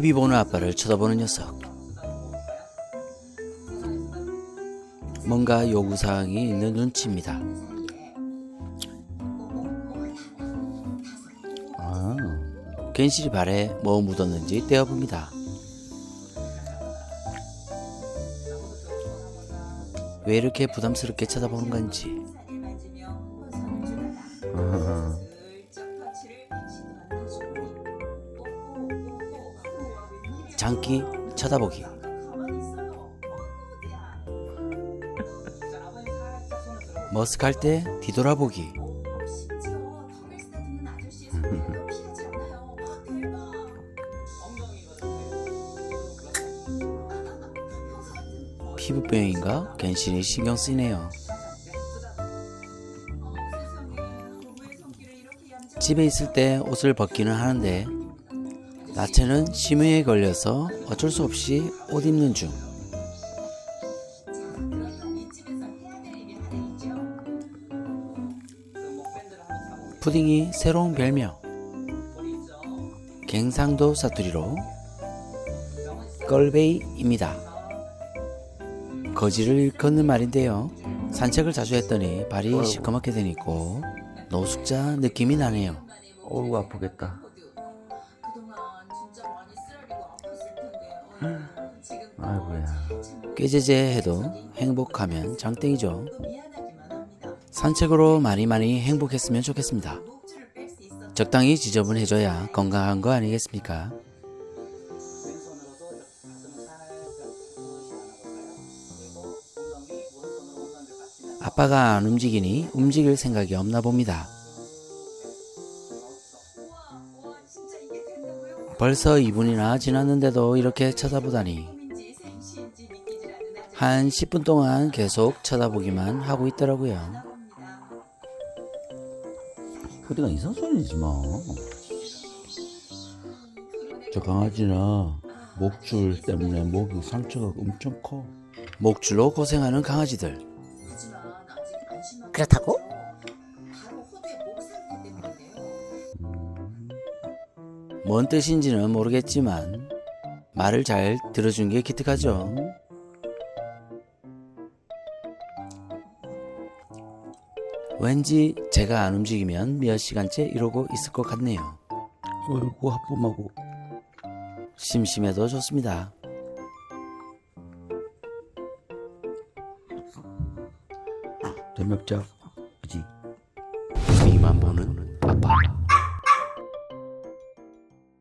TV 보는 아빠를 쳐다보는 녀석. 뭔가 요구사항이 있는 눈치입니다. 아, 괜시리 발에 뭐 묻었는지 떼어봅니다. 왜 이렇게 부담스럽게 쳐다보는 건지. 장기 쳐다보기. 머쓱할 때 뒤돌아보기. 피부병인가? 괜시리 신경 쓰이네요. 집에 있을 때 옷을 벗기는 하는데 나체는 심해에 걸려서 어쩔 수 없이 옷 입는 중. 푸딩이 새로운 별명 갱상도 사투리로 껄베이입니다. 거지를 일컫는 말인데요. 산책을 자주 했더니 발이 시커멓게 되니까 노숙자 느낌이 나네요. 어우 아프겠다. 아이고야. 꾀제제 해도 행복하면 장땡이죠. 산책으로 많이 많이 행복했으면 좋겠습니다. 적당히 지저분해져야 건강한 거 아니겠습니까? 아빠가 안 움직이니 움직일 생각이 없나 봅니다. 벌써 2분이나 지났는데도 이렇게 쳐다보다니 한 10분 동안 계속 쳐다보기만 하고 있더라고요. 푸딩아 이상 소리지 마. 저 강아지는 목줄 때문에 목이 상처가 엄청 커. 목줄로 고생하는 강아지들. 그렇다고? 뭔 뜻인지는 모르겠지만 말을 잘 들어준 게 기특하죠. 왠지 제가 안 움직이면 몇 시간째 이러고 있을 것 같네요. 어이구 합범하고 심심해도 좋습니다. 대명작 그지 이만 보는 아빠.